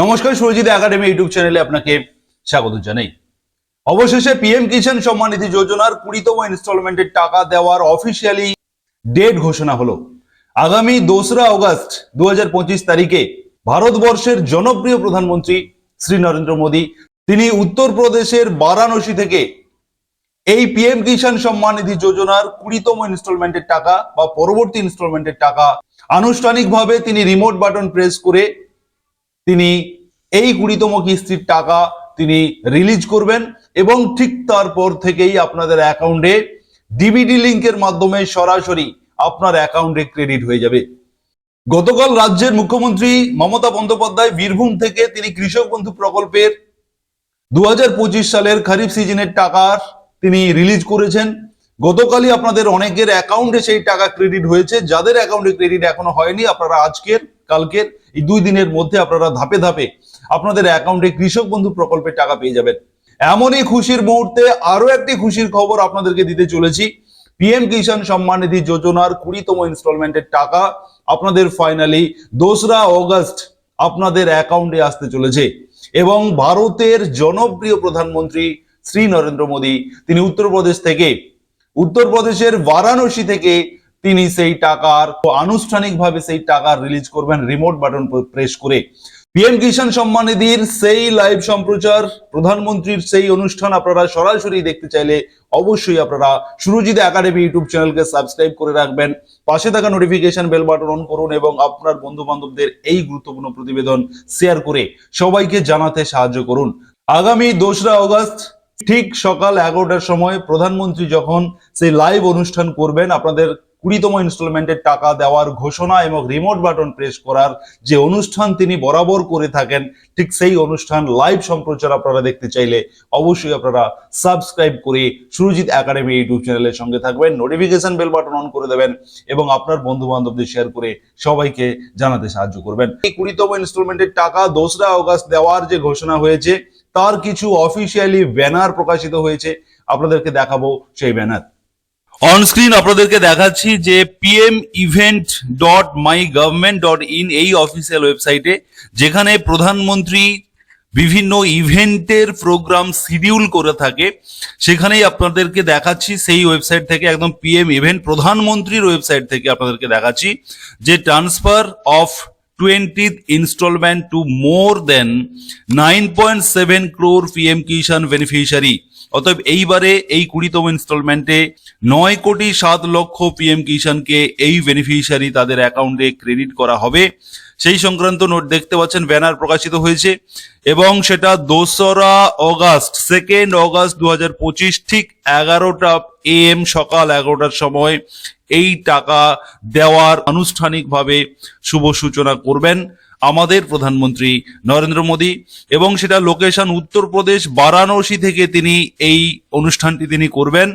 নমস্কার Surajit academy YouTube চ্যানেলে আপনাকে স্বাগত জানাই। অবশেষে পিএম কিষাণ সম্মান নিধি যোজনার কুড়িতম ইনস্টলমেন্টের টাকা দেওয়ার অফিসিয়ালি ডেট ঘোষণা হলো। আগামী দোসরা অগস্ট দু তারিখে ভারতবর্ষের জনপ্রিয় প্রধানমন্ত্রী শ্রী নরেন্দ্র মোদী, তিনি উত্তরপ্রদেশের বারাণসী থেকে এই পিএম কিষাণ সম্মান নিধি যোজনার কুড়িতম ইনস্টলমেন্টের টাকা বা পরবর্তী ইনস্টলমেন্টের টাকা আনুষ্ঠানিকভাবে তিনি রিমোট বাটন প্রেস করে তিনি এই কুড়িতম কিস্তির টাকা তিনি রিলিজ করবেন এবং ঠিক তারপর থেকেই আপনাদের অ্যাকাউন্টে ডিবিডি লিংকের মাধ্যমে সরাসরি আপনার অ্যাকাউন্টে ক্রেডিট হয়ে যাবে। গতকাল রাজ্যের মুখ্যমন্ত্রী মমতা বন্দ্যোপাধ্যায় বীরভূম থেকে তিনি কৃষক বন্ধু প্রকল্পের দু হাজার পঁচিশ সালের খারিফ সিজনের টাকার তিনি রিলিজ করেছেন। গতকালই আপনাদের অনেকের অ্যাকাউন্টে সেই টাকা ক্রেডিট হয়েছে। যাদের অ্যাকাউন্টে ক্রেডিট এখনও হয়নি, আপনারা আজকের, কালকের এই দুই দিনের মধ্যে আপনারা ধাপে ধাপে আপনাদের অ্যাকাউন্টে কৃষক বন্ধু প্রকল্পের টাকা পেয়ে যাবেন। এমনই খুশির মুহূর্তে আরও একটি খুশির খবর আপনাদেরকে দিতে চলেছি। পিএম কিষাণ সম্মান নিধি যোজনার কুড়িতম ইনস্টলমেন্টের টাকা আপনাদের ফাইনালি দোসরা অগস্ট আপনাদের অ্যাকাউন্টে আসতে চলেছে। এবং ভারতের জনপ্রিয় প্রধানমন্ত্রী শ্রী নরেন্দ্র মোদী, তিনি উত্তরপ্রদেশ থেকে, উত্তরপ্রদেশের বারাণসী থেকে তিনি সেই টাকার আনুষ্ঠানিকভাবে সেই টাকা রিলিজ করবেন রিমোট বাটন প্রেস করে। পিএম কিষাণ সম্মান নিধির সেই লাইভ সম্প্রচার, প্রধানমন্ত্রীর সেই অনুষ্ঠান আপনারা সরাসরি দেখতে চাইলে অবশ্যই আপনারা সুরজিৎ একাডেমি ইউটিউব চ্যানেলকে সাবস্ক্রাইব করে রাখবেন। পাশে থাকা নোটিফিকেশন বেল বাটন অন করুন এবং আপনার বন্ধু বান্ধবদের এই গুরুত্বপূর্ণ প্রতিবেদন শেয়ার করে সবাইকে জানাতে সাহায্য করুন। আগামী দোসরা অগস্ট, ঠিক সকাল এগারোটার সময় প্রধানমন্ত্রী যখন সেই লাইভ অনুষ্ঠান করবেন, আপনাদের কুড়িতম ইনস্টলমেন্টের টাকা দেওয়ার ঘোষণা এবং রিমোট বাটন প্রেস করার যে অনুষ্ঠান তিনি বরাবর করে থাকেন, ঠিক সেই অনুষ্ঠান লাইভ সম্প্রচার আপনারা দেখতে চাইলে অবশ্যই আপনারা সাবস্ক্রাইব করে সুরজিৎ একাডেমি ইউটিউব চ্যানেলের সঙ্গে থাকবেন নোটিফিকেশন বেল বাটন অন করে দেবেন এবং আপনার বন্ধু বান্ধবদের শেয়ার করে সবাইকে জানাতে সাহায্য করবেন। এই কুড়িতম ইনস্টলমেন্টের টাকা দোসরা অগস্ট দেওয়ার যে ঘোষণা হয়েছে, তার কিছু অফিসিয়ালি ব্যানার প্রকাশিত হয়েছে। আপনাদেরকে দেখাবো সেই ব্যানার অন স্ক্রিন আপনাদেরকে দেখাচ্ছি যে PM event dot my government dot in এই অফিসিয়াল ওয়েবসাইটে যেখানে প্রধানমন্ত্রী বিভিন্ন ইভেন্টের প্রোগ্রাম শিডিউল করে থাকে, সেখানেই আপনাদেরকে দেখাচ্ছি সেই ওয়েবসাইট থেকে, একদম পিএম ইভেন্ট প্রধানমন্ত্রীর ওয়েবসাইট থেকে আপনাদেরকে দেখাচ্ছি যে transfer of twentieth instalment to more than nine point seven crore PM Kisan beneficiary অতএব এইবারে এই কুড়িতম ইনস্টলমেন্টে নয় কোটি সাত লক্ষ পিএম কিষাণকে এই বেনিফিশিয়ারি তাদের অ্যাকাউন্টে ক্রেডিট করা হবে। সেই সংক্রান্ত নোট দেখতে পাচ্ছেন ব্যানার প্রকাশিত হয়েছে এবং সেটা দোসরা অগাস্ট সেকেন্ড অগাস্ট দু ঠিক এগারোটা এ এম সকাল এগারোটার সময় এই টাকা দেওয়ার আনুষ্ঠানিকভাবে শুভ সূচনা করবেন। আমাদের প্রধানমন্ত্রী নরেন্দ্র মোদী এবং সেটা লোকেশন উত্তরপ্রদেশ, বারাণসী থেকে তিনি এই অনুষ্ঠানটি তিনি করবেন।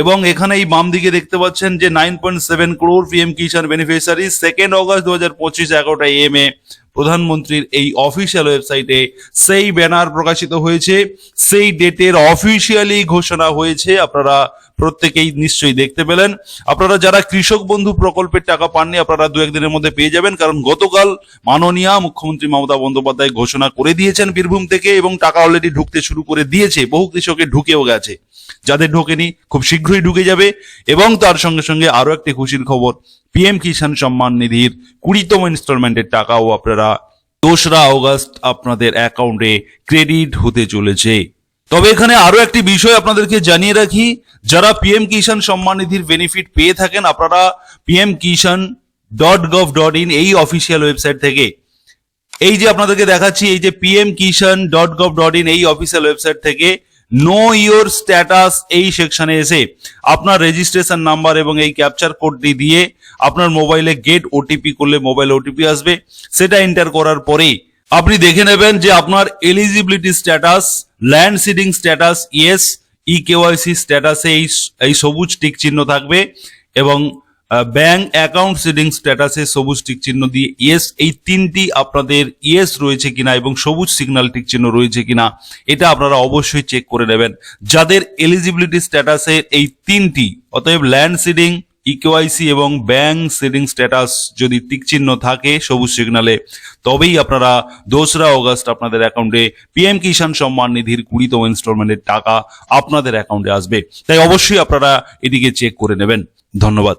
এবং এখানে এই বাম দিকে দেখতে পাচ্ছেন যে nine point seven crore PM Kisan beneficiary second August দু হাজার পঁচিশ এগারোটা এম এ প্রধানমন্ত্রীর এই অফিসিয়াল ওয়েবসাইটে সেই ব্যানার প্রকাশিত হয়েছে। সেই ডেটের অফিসিয়ালি ঘোষণা হয়েছে। আপনারা প্রত্যেকেই নিশ্চয়ই দেখতে পেলেন। আপনারা যারা কৃষক বন্ধু প্রকল্পের টাকা পাননি, আপনারা দু একদিনের মধ্যে পেয়ে যাবেন, কারণ গতকাল মাননীয় মুখ্যমন্ত্রী মমতা বন্দ্যোপাধ্যায় ঘোষণা করে দিয়েছেন বীরভূম থেকে এবং টাকা অলরেডি ঢুকতে শুরু করে দিয়েছে। বহু কৃষকের ঢুকেও গেছে। যাদের ঢোকেনি, খুব শীঘ্রই ঢুকে যাবে এবং তার সঙ্গে সঙ্গে আরও একটি খুশির খবর পিএম কিষাণ সম্মান নিধির কুড়িতম ইনস্টলমেন্টের টাকাও আপনারা, দোসরা অগস্ট আপনাদের অ্যাকাউন্টে ক্রেডিট হতে চলেছে। তবে এখানে আরও একটি বিষয় আপনাদেরকে জানিয়ে রাখি। যারা পিএম কিষাণ সম্মান নিধির বেনিফিট পেয়ে থাকেন, আপনারা PM Kisan dot gov dot in এই অফিসিয়াল ওয়েবসাইট থেকে। এই যে আপনাদেরকে দেখাচ্ছি, এই যে PM Kisan dot gov dot in এই অফিসিয়াল ওয়েবসাইট থেকে নো ইওর স্ট্যাটাস এই সেকশনে এসে আপনার রেজিস্ট্রেশন নাম্বার এবং এই ক্যাপচার কোডটি দিয়ে আপনার মোবাইলে গেট ওটিপি করলে মোবাইল ওটিপি আসবে। সেটা এন্টার করার পরে আপনি দেখে নেবেন যে আপনার eligibility status land seeding status yes e KYC স্ট্যাটাসে এই এই সবুজ টিক চিহ্ন থাকবে এবং ব্যাংক অ্যাকাউন্ট সিডিং স্ট্যাটাসে সবুজ টিক চিহ্ন দিয়ে ইয়েস এই তিনটি আপনাদের ইয়েস রয়েছে কিনা এবং সবুজ সিগন্যাল টিক চিহ্ন রয়েছে কিনা, এটা আপনারা অবশ্যই চেক করে নেবেন। যাদের এলিজিবিলিটি স্ট্যাটাসে এই তিনটি, অতএব ল্যান্ড সিডিং ইকেওয়াইসি এবং ব্যাংক সেটিং স্ট্যাটাস যদি তিকচিহ্ন থাকে সবুজ সিগনালে তবেই আপনারা দোসরা অগস্ট আপনাদের অ্যাকাউন্টে পিএম কিষাণ সম্মান নিধির কুড়িতম ইনস্টলমেন্টের টাকা আপনাদের অ্যাকাউন্টে আসবে। তাই অবশ্যই আপনারা এদিকে চেক করে নেবেন। ধন্যবাদ।